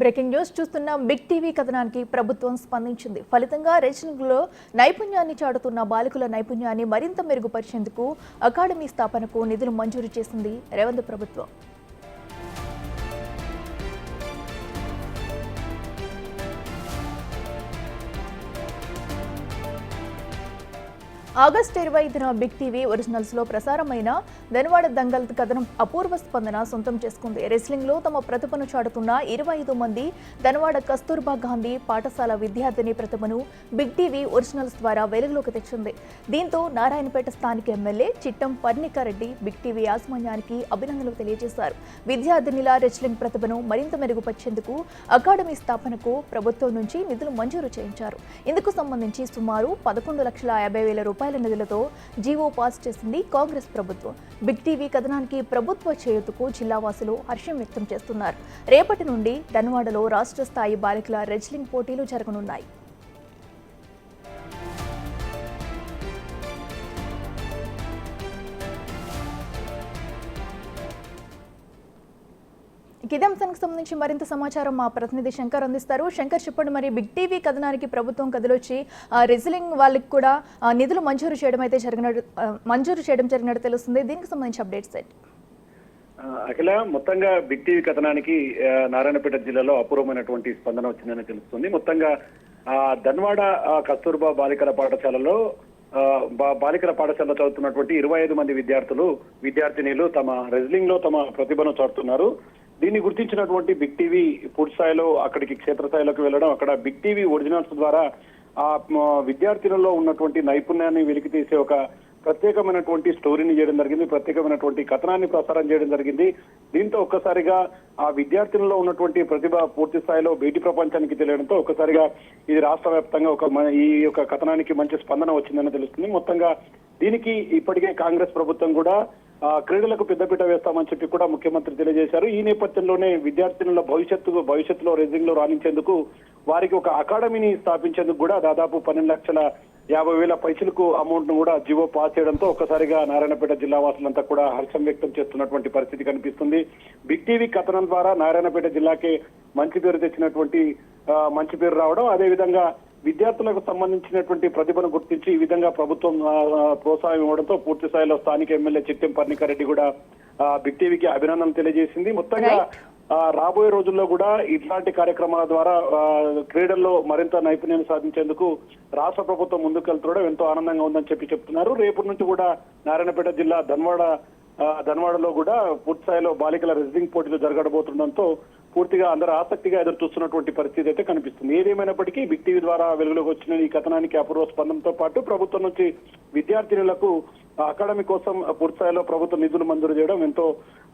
Breaking news చూస్తున్న big TV కథనానికి ప్రభుత్వం స్పందించింది. ఫలితంగా రేషన్లో నైపుణ్యాన్ని చాటుతున్న బాలికల నైపుణ్యాన్ని మరింత మెరుగుపరిచేందుకు అకాడమీ స్థాపనకు నిధులు మంజూరు చేసింది రేవంత్ ప్రభుత్వం. ఆగస్టు ఇరవై ఐదున బిగ్ టీవీ ఒరిజినల్స్లో ప్రసారమైన ధనవాడ దంగల్ కథనం అపూర్వ స్పందన సొంతం చేసుకుంది. రెస్లింగ్లో తమ ప్రతిభను చాటుతున్న ఇరవై ఐదు మంది ధనవాడ కస్తూర్బా గాంధీ పాఠశాల విద్యార్థిని ప్రతిభను బిగ్ టీవీ ఒరిజినల్స్ ద్వారా వెలుగులోకి తెచ్చింది. దీంతో నారాయణపేట స్థానిక MLA Chittem Parnika Reddy Big TV యాజమాన్యానికి అభినందనలు తెలియజేశారు. విద్యార్థినిల రెస్లింగ్ ప్రతిభను మరింత మెరుగుపరిచేందుకు అకాడమీ స్థాపనకు ప్రభుత్వం నుంచి నిధులు మంజూరు చేయించారు. ఇందుకు సంబంధించి సుమారు పదకొండు లక్షల యాభై వేల రూపాయలు నిధులతో జీవో పాస్ చేసింది కాంగ్రెస్ ప్రభుత్వం. బిగ్ టీవీ కథనానికి ప్రభుత్వ చేయూతకు జిల్లావాసులు హర్షం వ్యక్తం చేస్తున్నారు. రేపటి నుండి ధన్వాడలో రాష్ట్ర స్థాయి బాలికల రెజ్లింగ్ పోటీలు జరగనున్నాయి. ఇదే అంశానికి సంబంధించి మరింత సమాచారం మా ప్రతినిధి శంకర్ అందిస్తారు. శంకర్ చెప్పండి మరి బిగ్ టీవీ కథనానికి ప్రభుత్వం కదిలొచ్చి ఆ, వాళ్ళకి కూడా నిధులు మంజూరు చేయడం అయితే జరిగినట్టు మంజూరు చేయడం జరిగినట్టు తెలుస్తుంది. దీనికి సంబంధించి అప్డేట్స్ ఏంటి? అఖిల మొత్తంగా బిగ్ టీవీ కథనానికి నారాయణపేట జిల్లాలో అపూర్వమైనటువంటి స్పందన వచ్చిందని తెలుస్తుంది. మొత్తంగా ఆ, ధన్వాడ కస్తూర్బా బాలికల పాఠశాలలో బా- బాలికల పాఠశాలలో చదువుతున్నటువంటి ఇరవై ఐదు మంది విద్యార్థులు విద్యార్థినిలు తమ రెజ్లింగ్లో తమ ప్రతిభను చాటుతున్నారు. దీన్ని గుర్తించినటువంటి బిగ్ టీవీ పూర్తి స్థాయిలో అక్కడికి క్షేత్రస్థాయిలోకి వెళ్ళడం అక్కడ బిగ్ టీవీ ఒరిజినల్స్ ద్వారా ఆ మ, విద్యార్థులలో ఉన్నటువంటి నైపుణ్యాన్ని వెలికి తీసే ఒక ప్రత్యేకమైనటువంటి స్టోరీని చేయడం జరిగింది ప్రత్యేకమైనటువంటి కథనాన్ని ప్రసారం చేయడం జరిగింది. దీంతో ఒక్కసారిగా ఆ విద్యార్థులలో ఉన్నటువంటి ప్రతిభ పూర్తి స్థాయిలో బయటి ప్రపంచానికి తెలియడంతో ఒక్కసారిగా ఇది రాష్ట్ర వ్యాప్తంగా ఒక మ- ఈ యొక్క కథనానికి మంచి స్పందన వచ్చిందని తెలుస్తుంది. మొత్తంగా దీనికి ఇప్పటికే కాంగ్రెస్ ప్రభుత్వం కూడా క్రీడలకు పెద్దపీట వేస్తామని చెప్పి కూడా ముఖ్యమంత్రి తెలియజేశారు. ఈ నేపథ్యంలోనే విద్యార్థినుల భవిష్యత్తు భవిష్యత్తులో రేసింగ్లో రాణించేందుకు వారికి ఒక అకాడమీని స్థాపించేందుకు కూడా దాదాపు పన్నెండు లక్షల యాభై వేల పైసలకు అమౌంట్ను కూడా జీవో పాస్ చేయడంతో ఒక్కసారిగా నారాయణపేట జిల్లా వాసులంతా కూడా హర్షం వ్యక్తం చేస్తున్నటువంటి పరిస్థితి కనిపిస్తుంది. బిగ్ టీవీ కథనం ద్వారా నారాయణపేట జిల్లాకే మంచి పేరు తెచ్చినటువంటి మంచి పేరు రావడం అదేవిధంగా విద్యార్థులకు సంబంధించినటువంటి ప్రతిభను గుర్తించి ఈ విధంగా ప్రభుత్వం ప్రోత్సాహం ఇవ్వడంతో పూర్తి స్థాయిలో స్థానిక ఎమ్మెల్యే చిట్టెం పర్ణికారెడ్డి కూడా బిగ్ టీవీకి అభినందనలు తెలియజేసింది. మొత్తంగా రాబోయే రోజుల్లో కూడా ఇట్లాంటి కార్యక్రమాల ద్వారా క్రీడల్లో మరింత నైపుణ్యాన్ని సాధించేందుకు రాష్ట్ర ప్రభుత్వం ముందుకు వెళ్తుండడం ఎంతో ఆనందంగా ఉందని చెప్పి చెప్తున్నారు. రేపటి నుంచి కూడా నారాయణపేట జిల్లా ధన్వాడ ధన్వాడలో కూడా పూర్తి స్థాయిలో బాలికల రెజ్లింగ్ పోటీలు జరగడబోతుండడంతో పూర్తిగా అందరూ ఆసక్తిగా ఎదురు చూస్తున్నటువంటి పరిస్థితి అయితే కనిపిస్తుంది. ఏదేమైనప్పటికీ బిగ్ టీవీ ద్వారా వెలుగులోకి వచ్చిన ఈ కథనానికి అపూర్వ స్పందనతో పాటు ప్రభుత్వం నుంచి విద్యార్థినులకు అకాడమీ కోసం పూర్తిస్థాయిలో ప్రభుత్వ ప్రభుత్వం నిధులు మంజూరు చేయడం ఎంతో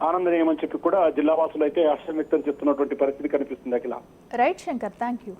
ఆనందనీయమని చెప్పి కూడా జిల్లా వాసులు అయితే హర్షం వ్యక్తం చేస్తున్నటువంటి పరిస్థితి కనిపిస్తుంది Akhila. Right Shankar thank you